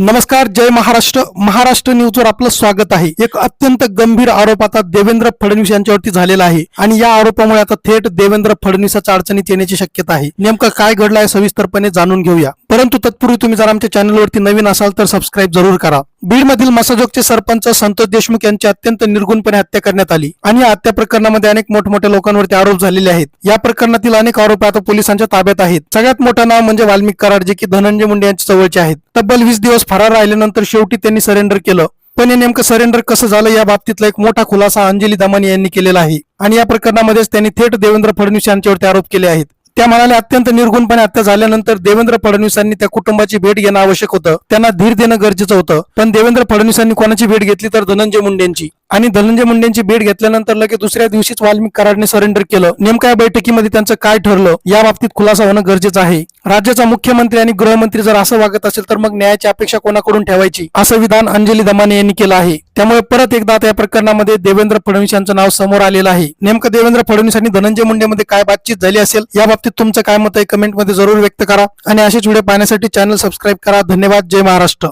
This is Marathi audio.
नमस्कार जय महाराष्ट्र. महाराष्ट्र न्यूजवर आपलं स्वागत आहे. एक अत्यंत गंभीर आरोप आता देवेंद्र फडणवीस यांच्यावरती झालेला आहे. आणि या आरोपामुळे आता थेट देवेंद्र फडणवीसाच्या अडचणीत येण्याची शक्यता आहे. नेमकं काय घडलं आहे सविस्तरपणे जाणून घेऊया. परंतु तत्पूर्वी तुम्ही जर आमच्या चॅनलवरती नवीन असाल तर सबस्क्राईब जरूर करा. बीडमधील मसाजोगचे सरपंच संतोष देशमुख यांची अत्यंत निर्गुणपणे हत्या करण्यात आली आणि या हत्या प्रकरणामध्ये अनेक मोठमोठ्या लोकांवरती आरोप झालेले आहेत. या प्रकरणातील अनेक आरोप आता पोलिसांच्या ताब्यात आहेत. सगळ्यात मोठं नाव म्हणजे वाल्मिक कराड जे की धनंजय मुंडे यांच्या जवळचे आहेत. तब्बल वीस दिवस फरार राहिल्यानंतर शेवटी त्यांनी सरेंडर केलं. पण हे नेमकं सरेंडर कसं झालं या बाबतीतला एक मोठा खुलासा अंजली दमानी यांनी केलेला आहे. आणि या प्रकरणामध्येच त्यांनी थेट देवेंद्र फडणवीस यांच्यावरती आरोप केले आहेत. त्या म्हणाले अत्यंत निर्गुणपणे हत्या झाल्यानंतर देवेंद्र फडणवीसांनी त्या कुटुंबाची भेट घेणं आवश्यक होतं. त्यांना धीर देणं गरजेचं होतं. पण देवेंद्र फडणवीसांनी कोणाची भेट घेतली तर धनंजय मुंडेंची? आणि धनंजय मुंडेंची भेट घेतल्यानंतर लगेच दुसऱ्या दिवशीच वाल्मिक कराडने सरेंडर केलं. नेमक्या बैठकीमध्ये त्यांचं काय ठरलं या बाबतीत खुलासा होणं गरजेचं आहे. राज्याचा मुख्यमंत्री आणि गृहमंत्री जर असं वागत असेल तर मग न्यायाची अपेक्षा कोणाकडून ठेवायची? असं विधान अंजली दमाने यांनी केलं आहे. त्यामुळे परत एकदा या प्रकरणामध्ये देवेंद्र फडणवीस यांचं नाव समोर आलेलं आहे. नेमकं देवेंद्र फडणवीस आणि धनंजय मुंडेमध्ये काय बातचीत झाली असेल या बाबतीत तुमचं काय मत आहे? कमेंटमध्ये जरूर व्यक्त करा. आणि असेच व्हिडिओ पाहण्यासाठी चॅनल सबस्क्राईब करा. धन्यवाद. जय महाराष्ट्र.